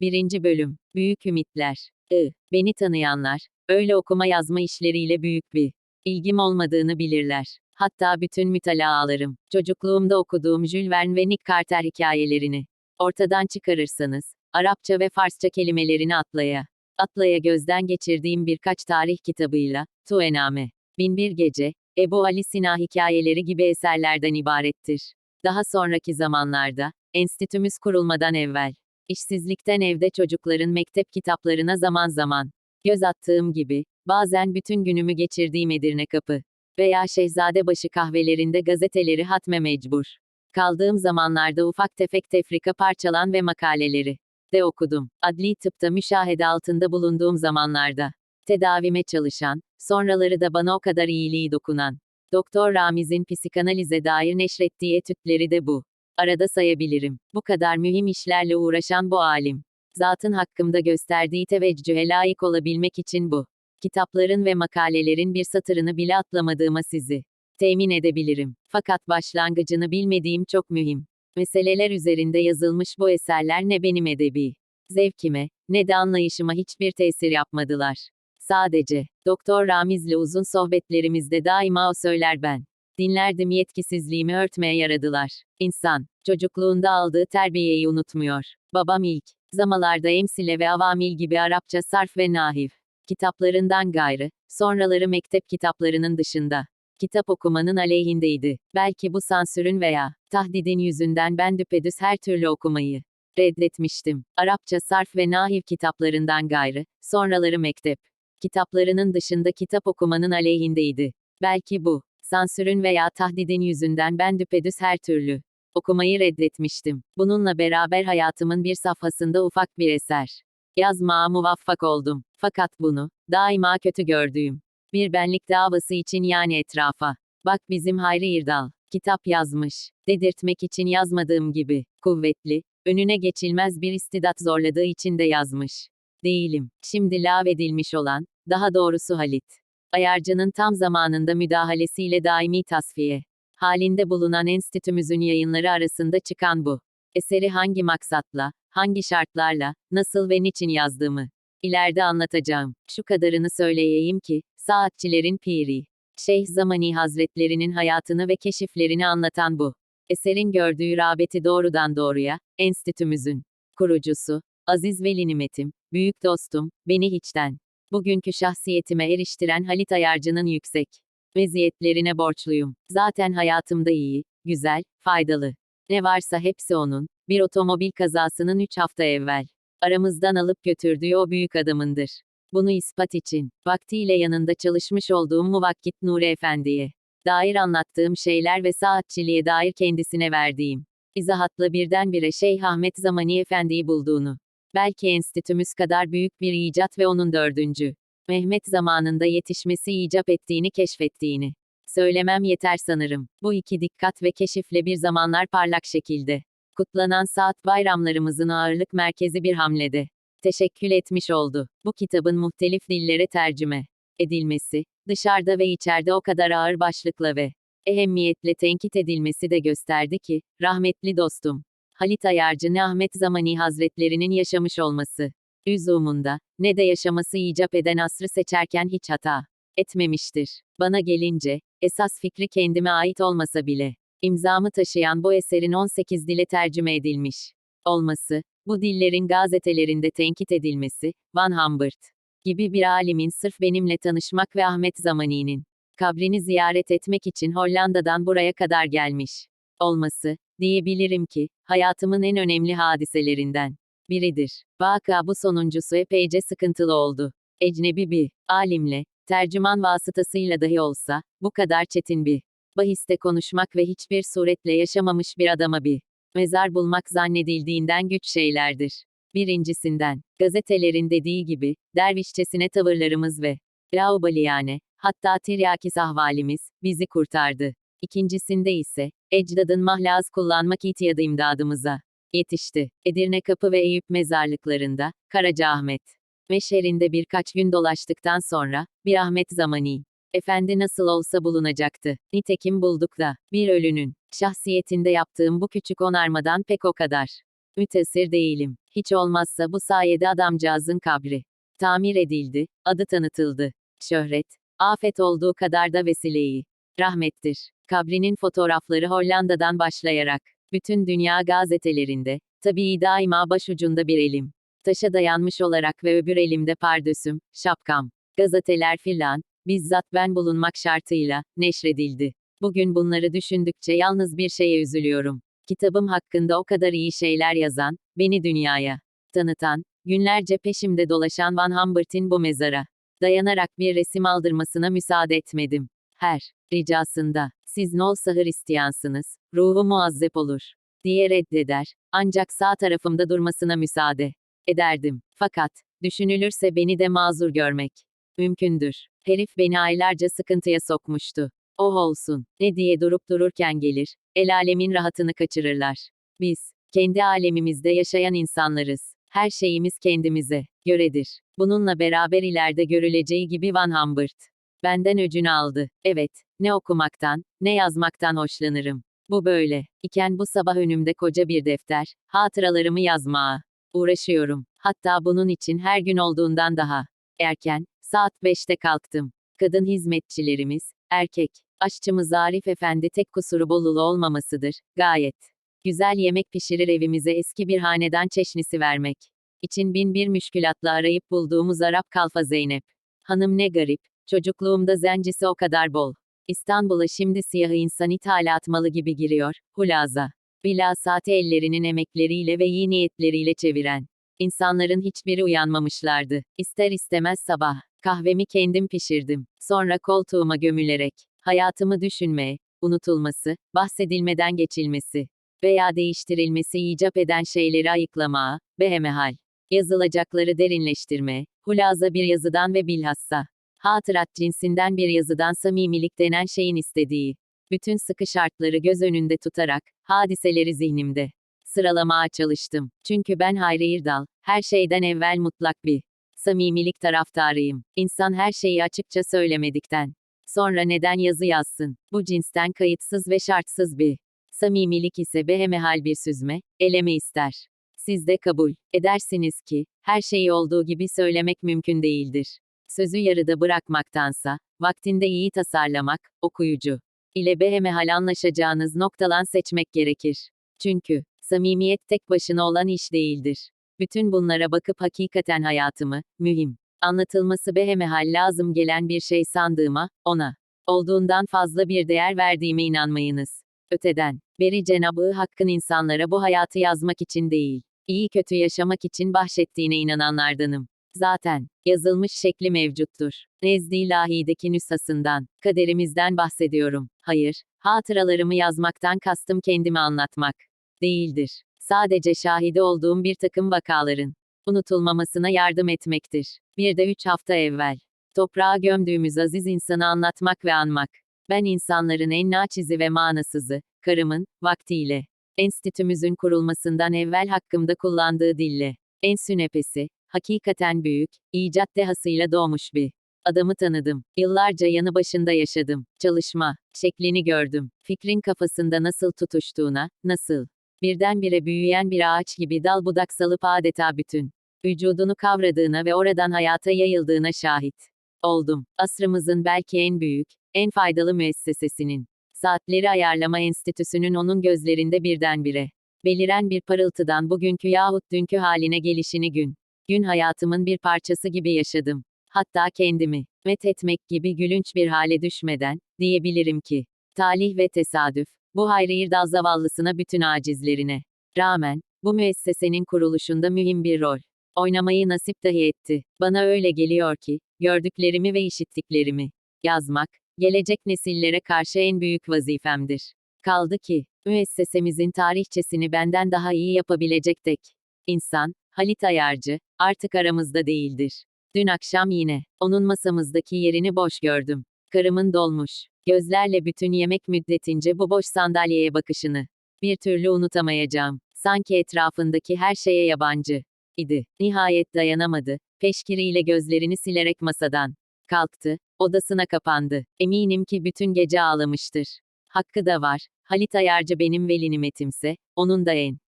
1. Bölüm Büyük Ümitler I. Beni tanıyanlar, öyle okuma yazma işleriyle büyük bir ilgim olmadığını bilirler. Hatta bütün mütalaalarım, çocukluğumda okuduğum Jules Verne ve Nick Carter hikayelerini ortadan çıkarırsanız, Arapça ve Farsça kelimelerini atlaya, atlaya gözden geçirdiğim birkaç tarih kitabıyla, Tuename, Binbir Gece, Ebu Ali Sina hikayeleri gibi eserlerden ibarettir. Daha sonraki zamanlarda, enstitümüz kurulmadan evvel, işsizlikten evde çocukların mektep kitaplarına zaman zaman, göz attığım gibi, bazen bütün günümü geçirdiğim Edirne Kapı veya Şehzadebaşı kahvelerinde gazeteleri hatme mecbur. Kaldığım zamanlarda ufak tefek tefrika parçalan ve makaleleri de okudum. Adli tıpta müşahede altında bulunduğum zamanlarda tedavime çalışan, sonraları da bana o kadar iyiliği dokunan Doktor Ramiz'in psikanalize dair neşrettiği etütleri de bu. Arada sayabilirim. Bu kadar mühim işlerle uğraşan bu alim. Zatın hakkımda gösterdiği teveccühe layık olabilmek için bu. Kitapların ve makalelerin bir satırını bile atlamadığıma sizi temin edebilirim. Fakat başlangıcını bilmediğim çok mühim. Meseleler üzerinde yazılmış bu eserler ne benim edebi zevkime, ne de anlayışıma hiçbir tesir yapmadılar. Sadece, Doktor Ramiz'le uzun sohbetlerimizde daima o söyler ben. Dinlerdim yetkisizliğimi örtmeye yaradılar. İnsan, çocukluğunda aldığı terbiyeyi unutmuyor. Babam ilk, zamalarda emsile ve avamil gibi Arapça sarf ve nahiv kitaplarından gayrı, sonraları mektep kitaplarının dışında, kitap okumanın aleyhindeydi. Belki bu sansürün veya tahdidin yüzünden ben düpedüz her türlü okumayı reddetmiştim. Arapça sarf ve nahiv kitaplarından gayrı, sonraları mektep kitaplarının dışında kitap okumanın aleyhindeydi. Belki bu, sansürün veya tahdidin yüzünden ben düpedüz her türlü okumayı reddetmiştim. Bununla beraber hayatımın bir safhasında ufak bir eser yazmaya muvaffak oldum. Fakat bunu, daima kötü gördüğüm bir benlik davası için yani etrafa. Bak bizim Hayri İrdal, kitap yazmış, dedirtmek için yazmadığım gibi, kuvvetli, önüne geçilmez bir istidat zorladığı için de yazmış değilim. Şimdi lağvedilmiş olan, daha doğrusu Halit. Ayarcı'nın tam zamanında müdahalesiyle daimi tasfiye halinde bulunan enstitümüzün yayınları arasında çıkan bu eseri hangi maksatla, hangi şartlarla, nasıl ve niçin yazdığımı ileride anlatacağım. Şu kadarını söyleyeyim ki, saatçilerin piri, Şeyh Zamani Hazretlerinin hayatını ve keşiflerini anlatan bu eserin gördüğü rağbeti doğrudan doğruya, enstitümüzün kurucusu, aziz veli nimetim, büyük dostum, beni hiçten, bugünkü şahsiyetime eriştiren Halit Ayarcı'nın yüksek meziyetlerine borçluyum. Zaten hayatımda iyi, güzel, faydalı. Ne varsa hepsi onun, bir otomobil kazasının 3 hafta evvel. Aramızdan alıp götürdüğü o büyük adamındır. Bunu ispat için, vaktiyle yanında çalışmış olduğum muvakkit Nuri Efendi'ye dair anlattığım şeyler ve saatçiliğe dair kendisine verdiğim izahatla birdenbire Şeyh Ahmet Zamani Efendi'yi bulduğunu Belki enstitümüz kadar büyük bir icat ve onun dördüncü. Mehmet zamanında yetişmesi icap ettiğini keşfettiğini. Söylemem yeter sanırım. Bu iki dikkat ve keşifle bir zamanlar parlak şekilde. Kutlanan saat bayramlarımızın ağırlık merkezi bir hamlede. Teşekkül etmiş oldu. Bu kitabın muhtelif dillere tercüme edilmesi, dışarıda ve içeride o kadar ağır başlıkla ve ehemmiyetle tenkit edilmesi de gösterdi ki, rahmetli dostum, Halit Ayarcı ne Ahmet Zamani Hazretlerinin yaşamış olması, üzumunda, ne de yaşaması icap eden asrı seçerken hiç hata etmemiştir. Bana gelince, esas fikri kendime ait olmasa bile, imzamı taşıyan bu eserin 18 dile tercüme edilmiş olması, bu dillerin gazetelerinde tenkit edilmesi, Van Humbert gibi bir alimin sırf benimle tanışmak ve Ahmet Zamani'nin kabrini ziyaret etmek için Hollanda'dan buraya kadar gelmiş olması, diyebilirim ki, hayatımın en önemli hadiselerinden biridir. Vaka bu sonuncusu epeyce sıkıntılı oldu. Ecnebi bir alimle, tercüman vasıtasıyla dahi olsa, bu kadar çetin bir bahiste konuşmak ve hiçbir suretle yaşamamış bir adama bir mezar bulmak zannedildiğinden güç şeylerdir. Birincisinden, gazetelerin dediği gibi, dervişçesine tavırlarımız ve laubaliyane, hatta tiryakis ahvalimiz, bizi kurtardı. İkincisinde ise, ecdadın mahlaz kullanmak itiyadı imdadımıza yetişti. Edirne Kapı ve Eyüp mezarlıklarında, Karacaahmet meşherinde birkaç gün dolaştıktan sonra, bir Ahmet Zamani, efendi nasıl olsa bulunacaktı. Nitekim bulduk da, bir ölünün, şahsiyetinde yaptığım bu küçük onarmadan pek o kadar. Mütesir değilim. Hiç olmazsa bu sayede adamcağızın kabri. Tamir edildi, adı tanıtıldı. Şöhret, afet olduğu kadar da vesileyi. Rahmettir. Kabrinin fotoğrafları Hollanda'dan başlayarak, bütün dünya gazetelerinde, tabii daima başucunda bir elim. Taşa dayanmış olarak ve öbür elimde pardösüm, şapkam. Gazeteler filan, bizzat ben bulunmak şartıyla, neşredildi. Bugün bunları düşündükçe yalnız bir şeye üzülüyorum. Kitabım hakkında o kadar iyi şeyler yazan, beni dünyaya tanıtan, günlerce peşimde dolaşan Van Humbert'in bu mezara dayanarak bir resim aldırmasına müsaade etmedim. Her ricasında, siz ne olsa Hristiyansınız, ruhu muazzep olur, diye reddeder, ancak sağ tarafımda durmasına müsaade ederdim. Fakat, düşünülürse beni de mazur görmek mümkündür. Herif beni aylarca sıkıntıya sokmuştu. Oh olsun, ne diye durup dururken gelir, el alemin rahatını kaçırırlar. Biz, kendi alemimizde yaşayan insanlarız. Her şeyimiz kendimize göredir. Bununla beraber ileride görüleceği gibi Van Humbert. Benden öcünü aldı. Evet, ne okumaktan, ne yazmaktan hoşlanırım. Bu böyle. İken bu sabah önümde koca bir defter, hatıralarımı yazmaya uğraşıyorum. Hatta bunun için her gün olduğundan daha erken, saat 5'te kalktım. Kadın hizmetçilerimiz, erkek, aşçımız Arif Efendi tek kusuru Bolulu olmamasıdır, gayet. Güzel yemek pişirir evimize eski bir hanedan çeşnisi vermek. için bin bir müşkülatla arayıp bulduğumuz Arap kalfa Zeynep. Hanım ne garip, çocukluğumda zencisi o kadar bol. İstanbul'a şimdi siyahı insan ithalat malı gibi giriyor, hulaza. Bilasati ellerinin emekleriyle ve iyi niyetleriyle çeviren. İnsanların hiçbiri uyanmamışlardı. İster istemez sabah, kahvemi kendim pişirdim. Sonra koltuğuma gömülerek, hayatımı düşünmeye, unutulması, bahsedilmeden geçilmesi veya değiştirilmesi icap eden şeyleri ayıklamaya, behemehal, yazılacakları derinleştirme, hulaza bir yazıdan ve bilhassa, hatırat cinsinden bir yazıdan samimilik denen şeyin istediği, bütün sıkı şartları göz önünde tutarak, hadiseleri zihnimde sıralamaya çalıştım. Çünkü ben Hayri İrdal, her şeyden evvel mutlak bir samimilik taraftarıyım. İnsan her şeyi açıkça söylemedikten sonra neden yazı yazsın? Bu cinsten kayıtsız ve şartsız bir samimilik ise behemehal bir süzme, eleme ister. Siz de kabul edersiniz ki, her şeyi olduğu gibi söylemek mümkün değildir. Sözü yarıda bırakmaktansa, vaktinde iyi tasarlamak, okuyucu ile behemehal anlaşacağınız noktalan seçmek gerekir. Çünkü, samimiyet tek başına olan iş değildir. Bütün bunlara bakıp hakikaten hayatımı, mühim, anlatılması behemehal lazım gelen bir şey sandığıma, ona, olduğundan fazla bir değer verdiğime inanmayınız. Öteden, beri Cenab-ı Hakk'ın insanlara bu hayatı yazmak için değil, iyi kötü yaşamak için bahşettiğine inananlardanım. Zaten, yazılmış şekli mevcuttur. Nezd-i ilahideki nüshasından, kaderimizden bahsediyorum. Hayır, hatıralarımı yazmaktan kastım kendimi anlatmak. Değildir. Sadece şahidi olduğum bir takım vakaların, unutulmamasına yardım etmektir. Bir de üç hafta evvel, toprağa gömdüğümüz aziz insanı anlatmak ve anmak. Ben insanların en naçizi ve manasızı, karımın, vaktiyle, enstitümüzün kurulmasından evvel hakkımda kullandığı dille, en sünepesi, hakikaten büyük, icat dehasıyla doğmuş bir adamı tanıdım. Yıllarca yanı başında yaşadım. Çalışma, şeklini gördüm. Fikrin kafasında nasıl tutuştuğuna, nasıl birdenbire büyüyen bir ağaç gibi dal budak salıp adeta bütün vücudunu kavradığına ve oradan hayata yayıldığına şahit oldum. Asrımızın belki en büyük, en faydalı müessesesinin saatleri ayarlama enstitüsünün onun gözlerinde birdenbire beliren bir parıltıdan bugünkü yahut dünkü haline gelişini gün gün hayatımın bir parçası gibi yaşadım. Hatta kendimi met etmek gibi gülünç bir hale düşmeden diyebilirim ki talih ve tesadüf bu Hayri dal zavallısına bütün acizlerine rağmen bu müessesenin kuruluşunda mühim bir rol oynamayı nasip dahi etti. Bana öyle geliyor ki gördüklerimi ve işittiklerimi yazmak gelecek nesillere karşı en büyük vazifemdir. Kaldı ki müessesemizin tarihçesini benden daha iyi yapabilecek tek insan Halit Ayarcı artık aramızda değildir. Dün akşam yine onun masamızdaki yerini boş gördüm. Karımın dolmuş gözlerle bütün yemek müddetince bu boş sandalyeye bakışını bir türlü unutamayacağım. Sanki etrafındaki her şeye yabancı idi. Nihayet dayanamadı. Peşkiriyle gözlerini silerek masadan kalktı, odasına kapandı. Eminim ki bütün gece ağlamıştır. Hakkı da var. Halit Ayarcı benim veli nimetimse, onun da en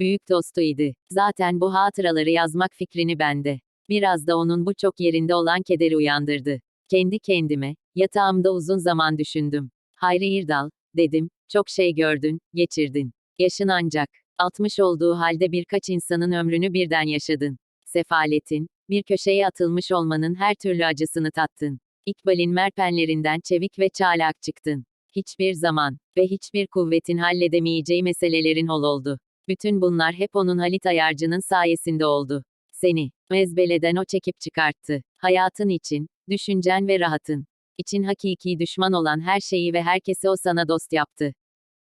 Büyük dostuydu. Zaten bu hatıraları yazmak fikrini bende. Biraz da onun bu çok yerinde olan kederi uyandırdı. Kendi kendime, yatağımda uzun zaman düşündüm. Hayri İrdal, dedim, çok şey gördün, geçirdin. Yaşın ancak, 60 olduğu halde birkaç insanın ömrünü birden yaşadın. Sefaletin, bir köşeye atılmış olmanın her türlü acısını tattın. İkbal'in merpenlerinden çevik ve çağlak çıktın. Hiçbir zaman ve hiçbir kuvvetin halledemeyeceği meselelerin hol oldu. Bütün bunlar hep onun Halit Ayarcı'nın sayesinde oldu. Seni, mezbeleden o çekip çıkarttı. Hayatın için, düşüncen ve rahatın. için hakiki düşman olan her şeyi ve herkesi o sana dost yaptı.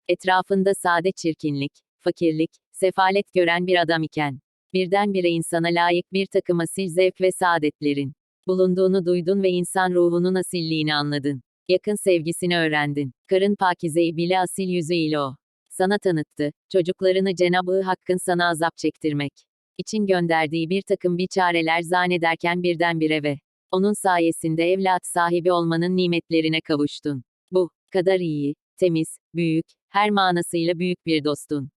Etrafında sade çirkinlik, fakirlik, sefalet gören bir adam iken, birdenbire insana layık bir takım asil zevk ve saadetlerin bulunduğunu duydun ve insan ruhunun asilliğini anladın. Yakın sevgisini öğrendin. Karın Pakize'yi bile asil yüzüyle o. Sana tanıttı. Çocuklarını Cenab-ı Hakk'ın sana azap çektirmek. için gönderdiği bir takım biçareler zannederken birdenbire ve onun sayesinde evlat sahibi olmanın nimetlerine kavuştun. Bu kadar iyi, temiz, büyük, her manasıyla büyük bir dostun.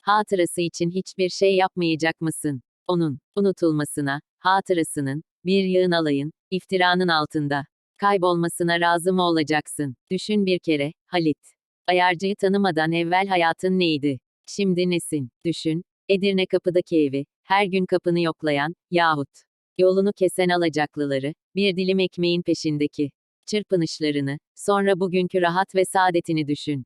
Hatırası için hiçbir şey yapmayacak mısın? Onun unutulmasına, hatırasının bir yığın alayın, iftiranın altında kaybolmasına razı mı olacaksın? Düşün bir kere, Halit. Ayarcıyı tanımadan evvel hayatın neydi? Şimdi nesin? Düşün. Edirne kapıdaki evi, her gün kapını yoklayan, yahut yolunu kesen alacaklıları, bir dilim ekmeğin peşindeki çırpınışlarını, sonra bugünkü rahat ve saadetini düşün.